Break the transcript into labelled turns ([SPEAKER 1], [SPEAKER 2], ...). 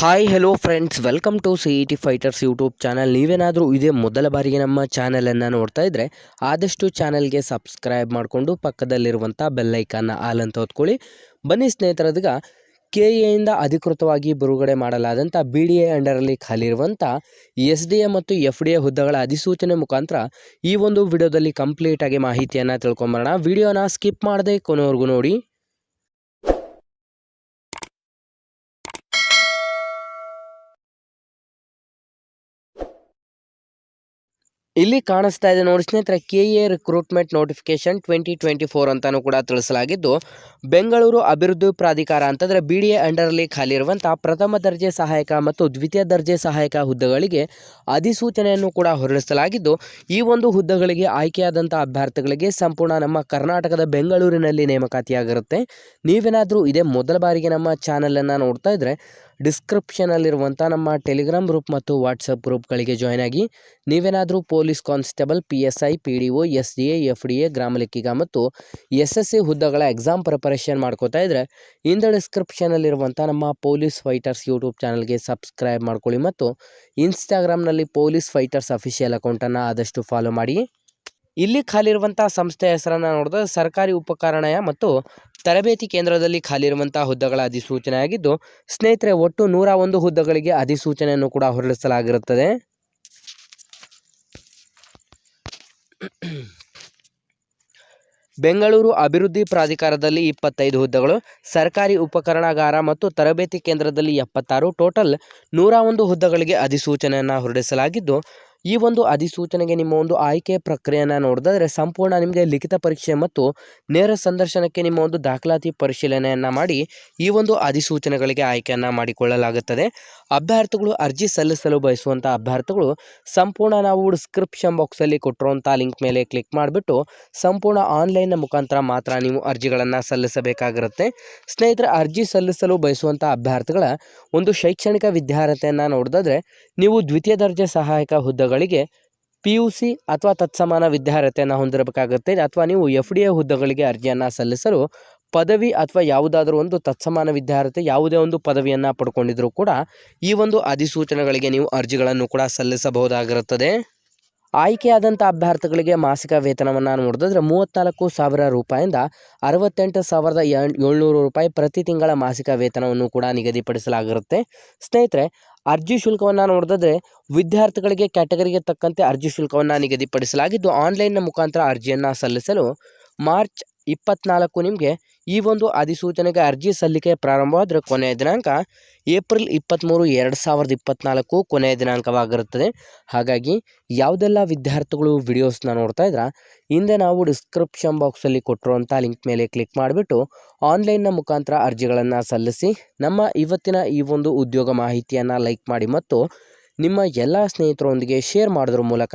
[SPEAKER 1] Hi hello friends welcome to C E T fighters YouTube channel ನೀವೇನಾದರೂ ಇದೇ ಮೊದಲ ಬಾರಿಗೆ ನಮ್ಮ ಚಾನಲನ್ನು ನೋಡ್ತಾ ಇದ್ದರೆ ಆದಷ್ಟು ಚಾನಲ್ಗೆ ಸಬ್ಸ್ಕ್ರೈಬ್ ಮಾಡಿಕೊಂಡು ಪಕ್ಕದಲ್ಲಿರುವಂಥ ಬೆಲ್ಲೈಕನ್ನ ಆಲ್ ಅಂತ ಹೊತ್ಕೊಳ್ಳಿ. ಬನ್ನಿ ಸ್ನೇಹಿತರದೀಗ ಕೆ ಎಯಿಂದ ಅಧಿಕೃತವಾಗಿ ಬಿಡುಗಡೆ ಮಾಡಲಾದಂಥ ಬಿ ಡಿ ಎ ಅಂಡರಲ್ಲಿ ಖಾಲಿರುವಂಥ ಎಸ್ ಡಿ ಎ ಮತ್ತು ಎಫ್ ಡಿ ಎ ಹುದ್ದೆಗಳ ಅಧಿಸೂಚನೆ ಮುಖಾಂತರ ಈ ಒಂದು ವಿಡಿಯೋದಲ್ಲಿ ಕಂಪ್ಲೀಟಾಗಿ ಮಾಹಿತಿಯನ್ನು ತಿಳ್ಕೊಂಬರೋಣ. ವಿಡಿಯೋನ ಸ್ಕಿಪ್ ಮಾಡದೆ ಕೊನೆವರೆಗೂ ನೋಡಿ. ಇಲ್ಲಿ ಕಾಣಿಸ್ತಾ ಇದೆ ನೋಡಿ ಸ್ನೇಹಿತರೆ K A recruitment notification twenty twenty four ಅಂತಲೂ ಕೂಡ ತಿಳಿಸಲಾಗಿದ್ದು, ಬೆಂಗಳೂರು ಅಭಿವೃದ್ಧಿ ಪ್ರಾಧಿಕಾರ ಅಂತಂದರೆ ಬಿ ಡಿ ಎ ಅಂಡರ್ಲಿ ಖಾಲಿ ಇರುವಂಥ ಪ್ರಥಮ ದರ್ಜೆ ಸಹಾಯಕ ಮತ್ತು ದ್ವಿತೀಯ ದರ್ಜೆ ಸಹಾಯಕ ಹುದ್ದೆಗಳಿಗೆ ಅಧಿಸೂಚನೆಯನ್ನು ಕೂಡ ಹೊರಡಿಸಲಾಗಿದ್ದು, ಈ ಒಂದು ಹುದ್ದೆಗಳಿಗೆ ಆಯ್ಕೆಯಾದಂಥ ಅಭ್ಯರ್ಥಿಗಳಿಗೆ ಸಂಪೂರ್ಣ ನಮ್ಮ ಕರ್ನಾಟಕದ ಬೆಂಗಳೂರಿನಲ್ಲಿ ನೇಮಕಾತಿಯಾಗಿರುತ್ತೆ. ನೀವೇನಾದರೂ ಇದೇ ಮೊದಲ ಬಾರಿಗೆ ನಮ್ಮ ಚಾನಲನ್ನು ನೋಡ್ತಾ ಇದ್ದರೆ ಡಿಸ್ಕ್ರಿಪ್ಷನಲ್ಲಿರುವಂಥ ನಮ್ಮ ಟೆಲಿಗ್ರಾಮ್ ಗ್ರೂಪ್ ಮತ್ತು ವಾಟ್ಸಪ್ ಗ್ರೂಪ್ಗಳಿಗೆ ಜಾಯ್ನ್ ಆಗಿ ನೀವೇನಾದರೂ police constable, P S I, P D O, S D A, F D A, ಗ್ರಾಮ ಲೆಕ್ಕಿಗ ಮತ್ತು ಎಸ್ ಎಸ್ ಸಿ ಹುದ್ದೆಗಳ ಎಕ್ಸಾಮ್ ಪ್ರಿಪರೇಷನ್ ಮಾಡ್ಕೋತಾ ಇದ್ದರೆ ಇಂದ ಡಿಸ್ಕ್ರಿಪ್ಷನಲ್ಲಿರುವಂಥ ನಮ್ಮ ಪೊಲೀಸ್ ಫೈಟರ್ಸ್ ಯೂಟ್ಯೂಬ್ ಚಾನಲ್ಗೆ ಸಬ್ಸ್ಕ್ರೈಬ್ ಮಾಡ್ಕೊಳ್ಳಿ ಮತ್ತು ಇನ್ಸ್ಟಾಗ್ರಾಮ್ನಲ್ಲಿ ಪೊಲೀಸ್ ಫೈಟರ್ಸ್ ಅಫಿಷಿಯಲ್ ಅಕೌಂಟನ್ನು ಆದಷ್ಟು ಫಾಲೋ ಮಾಡಿ. ಇಲ್ಲಿ ಖಾಲಿರುವಂಥ ಸಂಸ್ಥೆ ಸಂಸ್ಥೆಯ ಹೆಸರನ್ನು ನೋಡಿದ್ರೆ ಸರ್ಕಾರಿ ಉಪಕರಣಯ ಮತ್ತು ತರಬೇತಿ ಕೇಂದ್ರದಲ್ಲಿ ಖಾಲಿ ಇರುವಂತಹ ಹುದ್ದೆಗಳ ಅಧಿಸೂಚನೆ ಆಗಿದ್ದು ಸ್ನೇಹಿತರೆ, ಒಟ್ಟು ನೂರ ಒಂದು ಹುದ್ದೆಗಳಿಗೆ ಅಧಿಸೂಚನೆಯನ್ನು ಕೂಡ ಹೊರಡಿಸಲಾಗಿರುತ್ತದೆ. ಬೆಂಗಳೂರು ಅಭಿವೃದ್ಧಿ ಪ್ರಾಧಿಕಾರದಲ್ಲಿ ಇಪ್ಪತ್ತೈದು ಹುದ್ದೆಗಳು, ಸರ್ಕಾರಿ ಉಪಕರಣಗಾರ ಮತ್ತು ತರಬೇತಿ ಕೇಂದ್ರದಲ್ಲಿ ಎಪ್ಪತ್ತಾರು, ಟೋಟಲ್ ನೂರ ಒಂದು ಹುದ್ದೆಗಳಿಗೆ ಅಧಿಸೂಚನೆಯನ್ನು ಹೊರಡಿಸಲಾಗಿದ್ದು ಈ ಒಂದು ಅಧಿಸೂಚನೆಗೆ ನಿಮ್ಮ ಒಂದು ಆಯ್ಕೆ ಪ್ರಕ್ರಿಯೆಯನ್ನು ನೋಡಿದ್ರೆ ಸಂಪೂರ್ಣ ನಿಮಗೆ ಲಿಖಿತ ಪರೀಕ್ಷೆ ಮತ್ತು ನೇರ ಸಂದರ್ಶನಕ್ಕೆ ನಿಮ್ಮ ಒಂದು ದಾಖಲಾತಿ ಪರಿಶೀಲನೆಯನ್ನು ಮಾಡಿ ಈ ಒಂದು ಅಧಿಸೂಚನೆಗಳಿಗೆ ಆಯ್ಕೆಯನ್ನು ಮಾಡಿಕೊಳ್ಳಲಾಗುತ್ತದೆ. ಅಭ್ಯರ್ಥಿಗಳು ಅರ್ಜಿ ಸಲ್ಲಿಸಲು ಬಯಸುವಂಥ ಅಭ್ಯರ್ಥಿಗಳು ಸಂಪೂರ್ಣ ನಾವು ಡಿಸ್ಕ್ರಿಪ್ಷನ್ ಬಾಕ್ಸಲ್ಲಿ ಕೊಟ್ಟಿರುವಂಥ ಲಿಂಕ್ ಮೇಲೆ ಕ್ಲಿಕ್ ಮಾಡಿಬಿಟ್ಟು ಸಂಪೂರ್ಣ ಆನ್ಲೈನ್ನ ಮುಖಾಂತರ ಮಾತ್ರ ನೀವು ಅರ್ಜಿಗಳನ್ನು ಸಲ್ಲಿಸಬೇಕಾಗಿರುತ್ತೆ. ಸ್ನೇಹಿತರೆ, ಅರ್ಜಿ ಸಲ್ಲಿಸಲು ಬಯಸುವಂಥ ಅಭ್ಯರ್ಥಿಗಳ ಒಂದು ಶೈಕ್ಷಣಿಕ ವಿದ್ಯಾರ್ಹತೆಯನ್ನು ನೋಡಿದ್ರೆ ನೀವು ದ್ವಿತೀಯ ದರ್ಜೆ ಸಹಾಯಕ ಹುದ್ದೆಗಳಿಗೆ ಪಿ ಯು ಸಿ ಅಥವಾ ತತ್ಸಮಾನ ವಿದ್ಯಾರ್ಹತೆಯನ್ನು ಹೊಂದಿರಬೇಕಾಗುತ್ತೆ. ಅಥವಾ ನೀವು ಎಫ್ ಡಿ ಎ ಹುದ್ದೆಗಳಿಗೆ ಅರ್ಜಿಯನ್ನು ಸಲ್ಲಿಸಲು ಪದವಿ ಅಥವಾ ಯಾವುದಾದ್ರೂ ಒಂದು ತತ್ಸಮಾನ ವಿದ್ಯಾರ್ಹತೆ, ಯಾವುದೇ ಒಂದು ಪದವಿಯನ್ನು ಪಡ್ಕೊಂಡಿದ್ರೂ ಕೂಡ ಈ ಒಂದು ಅಧಿಸೂಚನೆಗಳಿಗೆ ನೀವು ಅರ್ಜಿಗಳನ್ನು ಕೂಡ ಸಲ್ಲಿಸಬಹುದಾಗಿರುತ್ತದೆ. ಆಯ್ಕೆಯಾದಂಥ ಅಭ್ಯರ್ಥಿಗಳಿಗೆ ಮಾಸಿಕ ವೇತನವನ್ನು ನೋಡಿದ್ರೆ ಮೂವತ್ತ್ನಾಲ್ಕು ಸಾವಿರ ರೂಪಾಯಿಂದ ಅರವತ್ತೆಂಟು ಸಾವಿರದ ಏಳ್ನೂರು ರೂಪಾಯಿ ಪ್ರತಿ ತಿಂಗಳ ಮಾಸಿಕ ವೇತನವನ್ನು ಕೂಡ ನಿಗದಿಪಡಿಸಲಾಗಿರುತ್ತೆ. ಸ್ನೇಹಿತರೆ ಅರ್ಜಿ ಶುಲ್ಕವನ್ನು ನೋಡಿದ್ರೆ ವಿದ್ಯಾರ್ಥಿಗಳಿಗೆ ಕ್ಯಾಟಗರಿಗೆ ತಕ್ಕಂತೆ ಅರ್ಜಿ ಶುಲ್ಕವನ್ನು ನಿಗದಿಪಡಿಸಲಾಗಿದ್ದು ಆನ್ಲೈನ್ನ ಮುಖಾಂತರ ಅರ್ಜಿಯನ್ನು ಸಲ್ಲಿಸಲು ಮಾರ್ಚ್ ಇಪ್ಪತ್ನಾಲ್ಕು ನಿಮಗೆ ಈ ಒಂದು ಅಧಿಸೂಚನೆಗೆ ಅರ್ಜಿ ಸಲ್ಲಿಕೆ ಪ್ರಾರಂಭವಾದರೆ ಕೊನೆಯ ದಿನಾಂಕ ಏಪ್ರಿಲ್ ಇಪ್ಪತ್ತ್ಮೂರು ಎರಡು ಸಾವಿರದ ಇಪ್ಪತ್ತ್ನಾಲ್ಕು ಕೊನೆಯ ದಿನಾಂಕವಾಗಿರುತ್ತದೆ. ಹಾಗಾಗಿ ಯಾವುದೆಲ್ಲ ವಿದ್ಯಾರ್ಥಿಗಳು ವಿಡಿಯೋಸ್ನ ನೋಡ್ತಾ ಇದ್ರೆ, ಹಿಂದೆ ನಾವು ಡಿಸ್ಕ್ರಿಪ್ಷನ್ ಬಾಕ್ಸಲ್ಲಿ ಕೊಟ್ಟಿರುವಂಥ ಲಿಂಕ್ ಮೇಲೆ ಕ್ಲಿಕ್ ಮಾಡಿಬಿಟ್ಟು ಆನ್ಲೈನ್ನ ಮುಖಾಂತರ ಅರ್ಜಿಗಳನ್ನು ಸಲ್ಲಿಸಿ, ನಮ್ಮ ಇವತ್ತಿನ ಈ ಒಂದು ಉದ್ಯೋಗ ಮಾಹಿತಿಯನ್ನು ಲೈಕ್ ಮಾಡಿ ಮತ್ತು ನಿಮ್ಮ ಎಲ್ಲ ಸ್ನೇಹಿತರೊಂದಿಗೆ ಶೇರ್ ಮಾಡೋದ್ರ ಮೂಲಕ